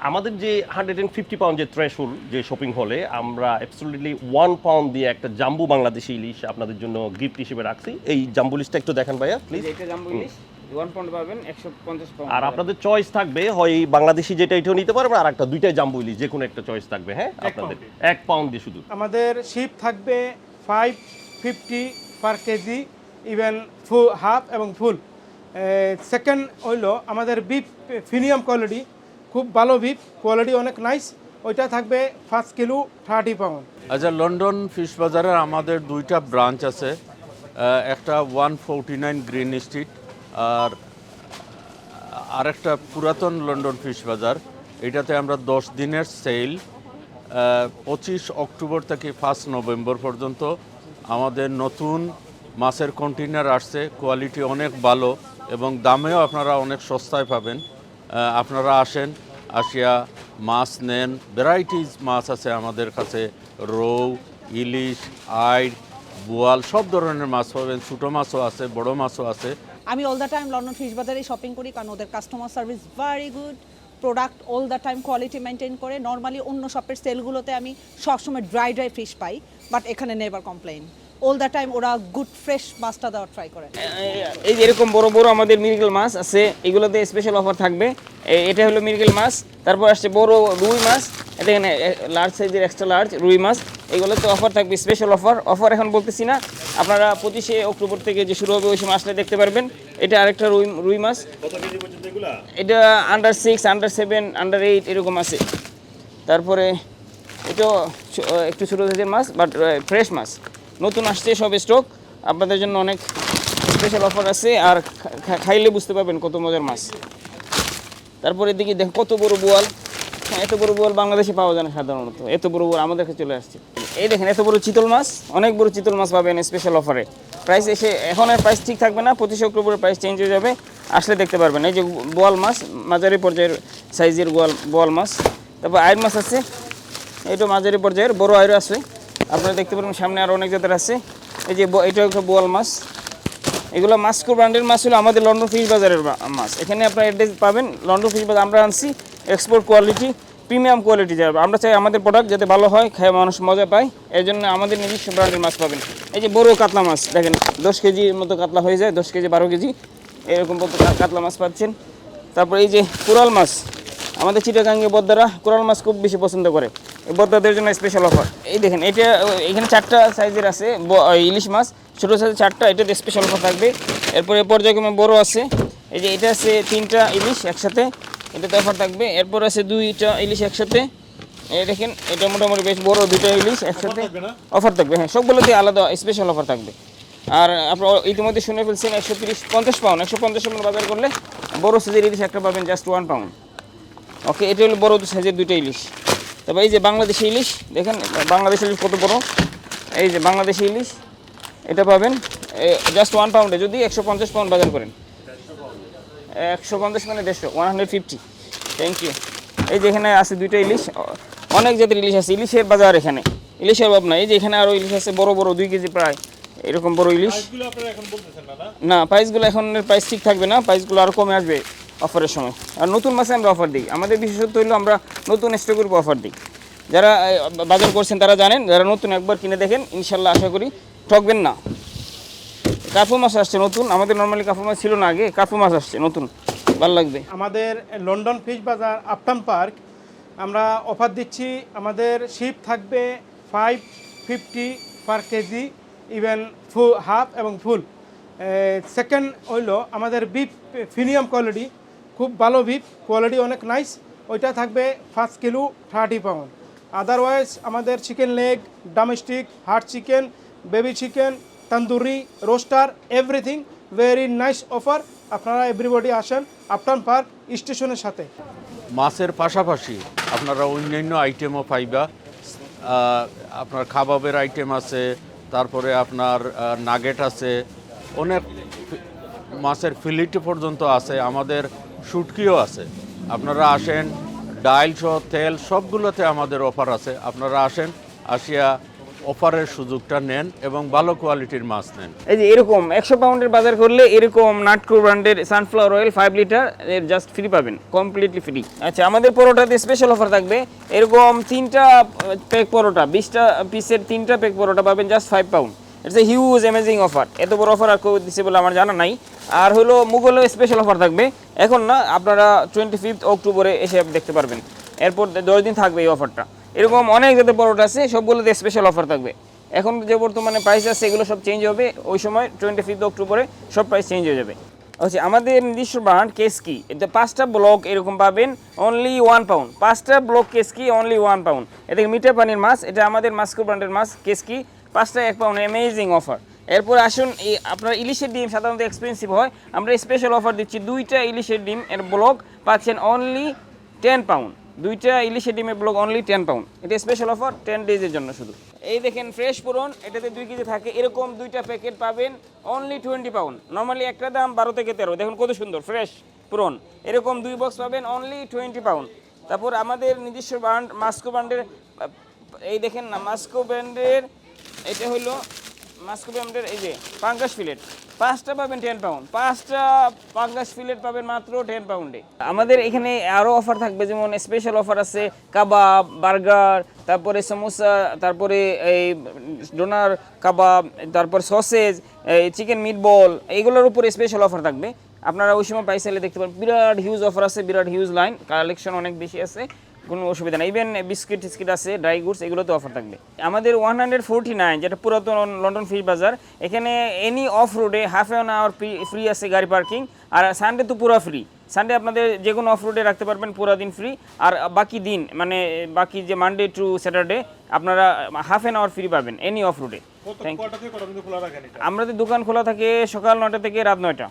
আমাদের যে hundred and fifty pound যে থ্রেশহোল্ড যে শপিং হলে আমরা অ্যাবসলিটলি ওয়ান পাউন্ড দিয়ে একটা জাম্বু বাংলাদেশি ইলিশ আপনাদের জন্য গিফট হিসেবে রাখছি। এই জাম্বু ইলিশটা একটু দেখেন ভাইয়া প্লিজ এটা জাম্বো ইলিশ আর আপনাদের চয়েস থাকবে হয় এই বাংলাদেশি যেটা এটাও নিতে পারবেন আর একটা দুইটাই জাম্বু ইলিশ যে কোনো একটা চয়েস থাকবে হ্যাঁ? আপনাদের। এক পাউন্ড দিয়ে শুধু। আমাদের শিপ থাকবে five fifty per kg even ফু হাফ এবং ফুল সেকেন্ড হইল আমাদের বিফ প্রিমিয়াম কোয়ালিটি খুব ভালো বিফ কোয়ালিটি অনেক নাইস ওইটা থাকবে ফার্স্ট কিলো থার্টি পাউন্ড আচ্ছা লন্ডন ফিশ বাজারে আমাদের দুইটা ব্রাঞ্চ আছে একটা one forty nine Green Street আর আরেকটা পুরাতন লন্ডন ফিশ বাজার। এটাতে আমরা দশ দিনের সেল পঁচিশ অক্টোবর থেকে ফার্স্ট নভেম্বর পর্যন্ত আমাদের নতুন মাছের কন্টেনার আসছে কোয়ালিটি অনেক ভালো এবং দামেও আপনারা অনেক সস্তায় পাবেন। আপনারা আসেন আসিয়া মাছ নেন। ভ্যারাইটিস মাছ আছে আমাদের কাছে। রৌ, ইলিশ, আইড, বোয়াল সব ধরনের মাছ পাবেন। ছোটো মাছও আছে, বড় মাছও আছে। আমি all the time London fish বাজারে শপিং করি কারণ ওদের customer service very good product all the time quality maintain করে। নর্মালি অন্য শপের সেলগুলোতে আমি সবসময় ড্রাই ড্রাই ফিশ পাই বাট এখানে never complain all the time ওরা গুড ফ্রেশ মাছটা দেওয়ার ট্রাই করে। এই যে এরকম বড় বড় আমাদের মিরগেল মাছ আছে এগুলোতে স্পেশাল অফার থাকবে। এটা হলো মিরগেল মাছ তারপর আসছে বড় রুই মাছ এটা এখানে লার্জ সাইজের এক্সট্রা লার্জ রুই মাছ এগুলোতে অফার থাকবে স্পেশাল অফার অফার এখন বলতেছি না আপনারা পঁচিশে অক্টোবর থেকে যে শুরু হবে ওই সময় আসলে দেখতে পারবেন। এটা আরেকটা রুই রুই মাছ। এটা under six under seven under eight এরকম আছে। তারপরে এটাও একটু ছোটো সাইজের মাছ বাট ফ্রেশ মাছ। নতুন আসছে সব স্টক আপনাদের জন্য অনেক স্পেশাল অফার আছে আর খাইলে বুঝতে পারবেন কত মজার মাছ। তারপরে এদিকে দেখ কত বড় বোয়াল। হ্যাঁ, এত বড় বোয়াল বাংলাদেশে পাওয়া যায় না সাধারণত। এত বড় বোয়াল আমাদের কাছে চলে আসছে। এই দেখেন এত বড় চিতল মাছ অনেক বড় চিতল মাছ পাবেন স্পেশাল অফারে প্রাইস এসে এখন আর প্রাইস ঠিক থাকবে না পঁচিশে অক্টোবরের প্রাইস চেঞ্জ হয়ে যাবে। আসলে দেখতে পারবেন এই যে বোয়াল মাছ মাঝারি পর্যায়ের সাইজের বোয়াল বোয়াল মাছ। তারপর আয়ের মাছ আছে এটা মাঝারি পর্যায়ের বড় আয়ের আছে। আপনারা দেখতে পারবেন সামনে আরও অনেক জাতের আছে। এই যে এটা একটা বোয়াল মাছ। এগুলো মাস্কো ব্র্যান্ডের মাছ হলো আমাদের লন্ডন ফিশ বাজারের মাছ। এখানে আপনারা অ্যাড্রেস পাবেন, লন্ডন ফিশ বাজার। আমরা আনছি এক্সপোর্ট কোয়ালিটি প্রিমিয়াম কোয়ালিটি যাবে আমরা চাই আমাদের প্রোডাক্ট যাতে ভালো হয়, খায় মানুষ মজা পায়। এর জন্য আমাদের নিজস্ব ব্র্যান্ডের মাছ পাবেন। এই যে বড় কাতলা মাছ, দেখেন, দশ কেজির মতো কাতলা হয়ে যায়, দশ কেজি বারো কেজি। এরকম মতো কাতলা মাছ পাচ্ছেন। তারপর এই যে কোরাল মাছ, আমাদের চিটাগাঙ্গে বদ্দারা কোরাল মাছ খুব বেশি পছন্দ করে। এই বদ্দাদের জন্য স্পেশাল অফার এই দেখেন এটা এখানে চারটা সাইজের আছে ইলিশ মাছ ছোটো সাইজের চারটা এটাতে স্পেশাল অফার থাকবে। এরপরে পর্যায়ক্রমে বড় আছে এই যে এটা আছে তিনটা ইলিশ একসাথে এটাতে অফার থাকবে। এরপর আছে দুইটা ইলিশ একসাথে এই দেখেন এটা মোটামুটি বেশ বড় দুইটা ইলিশ একসাথে অফার থাকবে হ্যাঁ সবগুলোতে আলাদা স্পেশাল অফার থাকবে। আর আপনার ইতিমধ্যে শুনে ফেলছেন একশো তিরিশ পঞ্চাশ পাউন্ড একশো পঞ্চাশ পাউন্ড বাজার করলে বড় সাইজের ইলিশ একটা পাবেন জাস্ট ওয়ান পাউন্ড ওকে এটা হলো বড় সাইজের দুইটা ইলিশ। তবে এই যে বাংলাদেশি ইলিশ দেখেন বাংলাদেশি ইলিশ কত বড়? এই যে বাংলাদেশি ইলিশ এটা পাবেন জাস্ট ওয়ান পাউন্ডে যদি একশো পঞ্চাশ পাউন্ড বাজার করেন। একশো পঞ্চাশ মানে দেড়শো one hundred fifty thank you এই যে এখানে আছে দুইটা ইলিশ অনেক জাতের ইলিশ আছে ইলিশের বাজার এখানে। ইলিশের অভাব নাই এই যে এখানে আরও ইলিশ আছে বড় বড় দুই কেজি প্রায় এরকম বড় ইলিশ। না? প্রাইসগুলো এখন প্রাইস ঠিক থাকবে না প্রাইসগুলো আরও কমে আসবে। অফারের সময়। আর নতুন মাসে আমরা অফার দিই। আমাদের বিশেষত্ব হলো আমরা নতুন স্টকের উপর অফার দিই। যারা বাজার করছেন তারা জানেন, যারা নতুন একবার কিনে দেখেন, ইনশাল্লাহ আশা করি ঠকবেন না। কার্পু মাছ আসছে নতুন। আমাদের নর্মালি কার্পু মাছ ছিল না আগে কার্পু মাছ আসছে নতুন। ভালো লাগবে। আমাদের লন্ডন ফিশ বাজার আপটাউন পার্ক, আমরা অফার দিচ্ছি। আমাদের শিপ থাকবে five fifty per kg even ফু হাফ এবং ফুল সেকেন্ড হইল আমাদের বিফ প্রিমিয়াম কোয়ালিটি খুব ভালো বিফ কোয়ালিটি অনেক নাইস ওইটা থাকবে first kilo thirty pound otherwise আমাদের chicken leg domestic heart chicken baby chicken tandoori rooster everything very nice offer আপনারা এভরিবডি আসেন আপটাউন পার্ক স্টেশনের সাথে। মাছের পাশাপাশি আপনারা অন্যান্য আইটেমও পাইবা। আপনার খাবাবের আইটেম আছে, তারপরে আপনার নাগেট আছে। অনেক মাছের ফিলিটি পর্যন্ত আছে। আমাদের শুটকিও আছে। আপনারা আসেন, ডাইল সহ তেল সবগুলোতে আমাদের অফার আছে। আপনারা আসেন, আসিয়া অফারের সুযোগটা নেন এবং ভালো কোয়ালিটির মাছ নেন। এই যে এরকম একশো পাউন্ডের বাজার করলে এরকম নাটকো ব্র্যান্ডের সানফ্লাওয়ার অয়েল ফাইভ লিটার এর জাস্ট ফ্রি পাবেন কমপ্লিটলি ফ্রি আচ্ছা আমাদের পরোটাতে স্পেশাল অফার থাকবে। এরকম তিনটা প্যাক পরোটা, বিশটা পিসের তিনটা প্যাক পরোটা পাবেন just five pound it's a huge amazing offer এত বড় অফার আর কেউ দিচ্ছে বলে আমার জানা নাই। আর হলো মুঘলেও স্পেশাল অফার থাকবে। এখন না, আপনারা টোয়েন্টি ফিফথ অক্টোবরে এসে দেখতে পারবেন। এরপর দশ দিন থাকবে এই অফারটা এরকম অনেক যাতে পরোটা আছে, সবগুলোতে স্পেশাল অফার থাকবে। এখন যে বর্তমানে প্রাইস আছে, এগুলো সব চেঞ্জ হবে। ওই সময় টোয়েন্টি ফিফথ অক্টোবরে সব প্রাইস চেঞ্জ হয়ে যাবে। আচ্ছা আমাদের নিজস্ব ব্র্যান্ড কেসকি এতে পাঁচটা ব্লক এরকম পাবেন অনলি ওয়ান পাউন্ড পাঁচটা ব্লক কেসকি অনলি ওয়ান পাউন্ড এদিকে মিঠা পানির মাছ, এটা আমাদের মাস্কো ব্র্যান্ডের মাছ। কেসকি পাঁচটা এক পাউন্ড অ্যামেজিং অফার এরপর আসুন আপনার ইলিশের ডিম সাধারণত এক্সপেন্সিভ হয়। আমরা স্পেশাল অফার দিচ্ছি, দুইটা ইলিশের ডিম এর ব্লক পাচ্ছেন অনলি টেন পাউন্ড দুইটা ইলিশের ডিমের ব্লক অনলি টেন পাউন্ড এটা স্পেশাল অফার টেন ডেজের জন্য শুধু। এই দেখেন ফ্রেশ পুরন এটাতে দুই কেজি থাকে। এরকম দুইটা প্যাকেট পাবেন অনলি টোয়েন্টি পাউন্ড নর্মালি একটা দাম বারো থেকে তেরো। দেখুন কত সুন্দর ফ্রেশ পুরন এরকম দুই বক্স পাবেন অনলি টোয়েন্টি পাউন্ড তারপর আমাদের নিজস্ব ব্র্যান্ড মাস্কো ব্র্যান্ডের এই দেখেন না মাস্কো ব্র্যান্ডের এটা হলো মাস্কো ব্র্যান্ডের এই যে পাঙ্কাশ ফিলেট পাঁচটা পাবেন টেন পাউন্ড পাঁচটা পাঙ্গাস ফিলেট পাবেন মাত্র টেন পাউন্ডে আমাদের এখানে আরও অফার থাকবে, যেমন স্পেশাল অফার আছে, কাবাব, বার্গার, তারপরে সমোসা, তারপরে এই ডোনার কাবাব, তারপর সসেজ, এই চিকেন মিট বল এইগুলোর উপরে স্পেশাল অফার থাকবে। আপনারা ওই সময় পাইসালে দেখতে পারেন। বিরাট হিউজ অফার আছে, বিরাট হিউজ লাইন কালেকশন অনেক বেশি আছে। কোনো অসুবিধা নেই। ইভেন বিস্কিট টিস্কিট আছে ড্রাই গুডস এগুলোতে অফার থাকবে। আমাদের ওয়ান হান্ড্রেড ফোরটি নাইন যেটা পুরাতন লন্ডন ফিশ বাজার এখানে এনি অফ রোডে হাফ অ্যান আওয়ার ফ্রি আছে গাড়ি পার্কিং আর সানডে তো পুরো ফ্রি সানডে আপনাদের যে কোনো অফ রোডে রাখতে পারবেন পুরো দিন ফ্রি আর বাকি দিন মানে বাকি যে মানডে টু স্যাটারডে আপনারা হাফ অ্যান আওয়ার ফ্রি পাবেন এনি অফ রোডে আমাদের দোকান খোলা থাকে সকাল নয়টা থেকে রাত নয়টা।